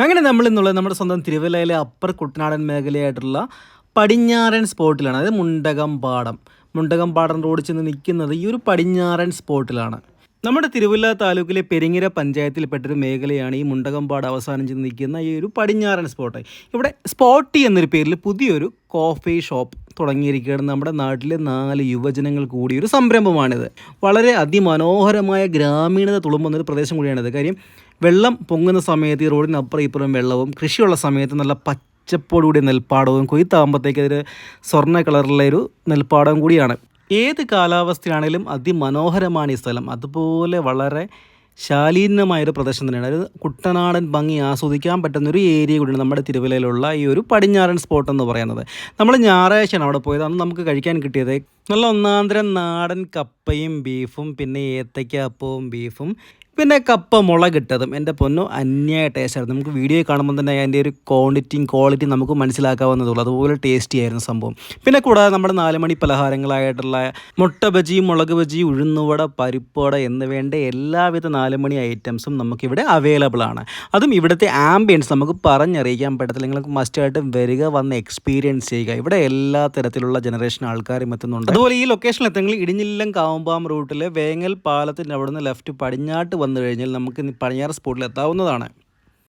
അങ്ങനെ നമ്മൾ ഇന്നുള്ളത് നമ്മുടെ സ്വന്തം തിരുവല്ലയിലെ അപ്പർ കുട്ടനാടൻ മേഖലയായിട്ടുള്ള പടിഞ്ഞാറൻ സ്പോട്ടിലാണ്. അതായത് മുണ്ടകം പാടം മുണ്ടകം പാടം റോഡ് ചെന്ന് നിൽക്കുന്നത് ഈ ഒരു പടിഞ്ഞാറൻ സ്പോട്ടിലാണ്. നമ്മുടെ തിരുവല്ല താലൂക്കിലെ പെരിങ്ങര പഞ്ചായത്തിൽപ്പെട്ടൊരു മേഖലയാണ് ഈ മുണ്ടകമ്പാട് അവസാനം ചെന്ന് നിൽക്കുന്ന ഈ ഒരു പടിഞ്ഞാറൻ സ്പോട്ട്. ഇവിടെ സ്പോട്ടി എന്നൊരു പേരിൽ പുതിയൊരു കോഫി ഷോപ്പ് തുടങ്ങിയിരിക്കുകയാണ്. നമ്മുടെ നാട്ടിലെ നാല് യുവജനങ്ങൾ കൂടി ഒരു സംരംഭമാണിത്. വളരെ അതിമനോഹരമായ ഗ്രാമീണത തുളുമ്പുന്ന ഒരു പ്രദേശം കൂടിയാണിത്. കാര്യം വെള്ളം പൊങ്ങുന്ന സമയത്ത് ഈ റോഡിനപ്പുറം ഇപ്പുറം വെള്ളവും കൃഷിയുള്ള സമയത്ത് നല്ല പച്ചപ്പോടുകൂടിയ നെൽപ്പാടവും കൊയ്ത്താകുമ്പോഴത്തേക്ക് അതൊരു സ്വർണ കളറിലുള്ള ഒരു നെൽപ്പാടവും കൂടിയാണ്. ഏത് കാലാവസ്ഥയാണെങ്കിലും അതിമനോഹരമാണ് ഈ സ്ഥലം. അതുപോലെ വളരെ ശാലീനമായൊരു പ്രദേശം തന്നെയാണ്. അതായത് കുട്ടനാടൻ ഭംഗി ആസ്വദിക്കാൻ പറ്റുന്ന ഒരു ഏരിയ കൂടിയാണ് നമ്മുടെ തിരുവല്ലയിലുള്ള ഈ ഒരു പടിഞ്ഞാറൻ സ്പോട്ട് എന്ന് പറയുന്നത്. നമ്മൾ ഞായറാഴ്ചയാണ് അവിടെ പോയത്. അന്ന് നമുക്ക് കഴിക്കാൻ കിട്ടിയത് നല്ല ഒന്നാന്തരം നാടൻ കപ്പയും ബീഫും പിന്നെ ഏത്തയ്ക്ക അപ്പവും ബീഫും പിന്നെ കപ്പ മുളകിട്ടതും എന്റെ പൊന്നു അന്യായ ടേസ്റ്റായിരുന്നു നമുക്ക് വീഡിയോ കാണുമ്പോൾ തന്നെ അതിന്റെ ഒരു ക്വാണ്ടിറ്റിയും ക്വാളിറ്റി നമുക്ക് മനസ്സിലാക്കാവുന്നതുള്ളൂ അതുപോലെ ടേസ്റ്റി ആയിരുന്നു സംഭവം. പിന്നെ കൂടാതെ നമ്മുടെ നാല് മണി പലഹാരങ്ങളായിട്ടുള്ള മുട്ട ബജി മുളക് ബജി ഉഴുന്നുവട പരിപ്പുവട എന്ന് വേണ്ട എല്ലാവിധ നാല് മണി ഐറ്റംസും നമുക്കിവിടെ അവൈലബിൾ ആണ്. അതും ഇവിടുത്തെ ആംബിയൻസ് നമുക്ക് പറഞ്ഞറിയിക്കാൻ പറ്റത്തില്ല. നിങ്ങൾക്ക് മസ്റ്റായിട്ട് വരിക വന്ന് എക്സ്പീരിയൻസ് ചെയ്യുക. ഇവിടെ എല്ലാ തരത്തിലുള്ള ജനറേഷൻ ആൾക്കാരും എത്തുന്നുണ്ട്. അതുപോലെ ഈ ലൊക്കേഷനിൽ എത്തുമെങ്കിൽ ഇടിഞ്ഞില്ലം കാവുമ്പാം റൂട്ടിലെ വേങ്ങൽ പാലത്തിന്റെ അവിടുന്ന് ലെഫ്റ്റ് പടിഞ്ഞാട്ട് വന്നു കഴിഞ്ഞാൽ നമുക്ക് പടിഞ്ഞാറ് സ്പോട്ടിൽ എത്താവുന്നതാണ്.